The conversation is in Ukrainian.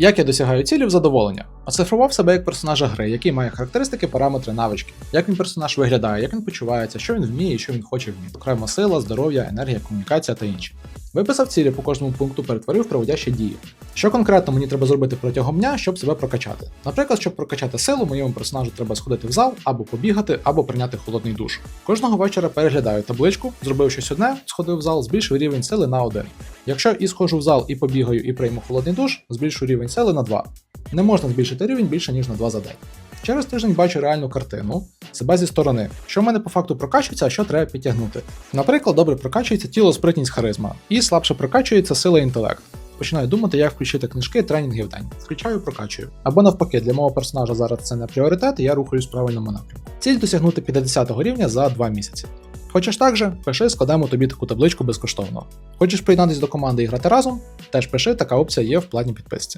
Як я досягаю цілі в задоволення? Оцифрував себе як персонажа гри, який має характеристики, параметри, навички, як він персонаж виглядає, як він почувається, що він вміє і що він хоче вміти. Окремо сила, здоров'я, енергія, комунікація та інші. Виписав цілі по кожному пункту, перетворив проводящі дії. Що конкретно мені треба зробити протягом дня, щоб себе прокачати? Наприклад, щоб прокачати силу, моєму персонажу треба сходити в зал або побігати, або прийняти холодний душ. Кожного вечора переглядаю табличку, зробив щось одне, сходив в зал, збільшив рівень сили на один. Якщо і схожу в зал, і побігаю, і прийму холодний душ, збільшу рівень сили на 2. Не можна збільшити рівень більше ніж на 2 за день. Через тиждень бачу реальну картину, себе зі сторони, що в мене по факту прокачується, а що треба підтягнути. Наприклад, добре прокачується тіло, спритність, харизма, і слабше прокачується сила інтелект. Починаю думати, як включити книжки, тренінги в день. Включаю, прокачую. Або навпаки, для мого персонажа зараз це не пріоритет, і я рухаюсь в правильному напрямку. Ціль досягнути 50 рівня за 2 місяці. Хочеш так же? Пиши, складемо тобі таку табличку безкоштовно. Хочеш приєднатися до команди і грати разом? Теж пиши, така опція є в платній підписці.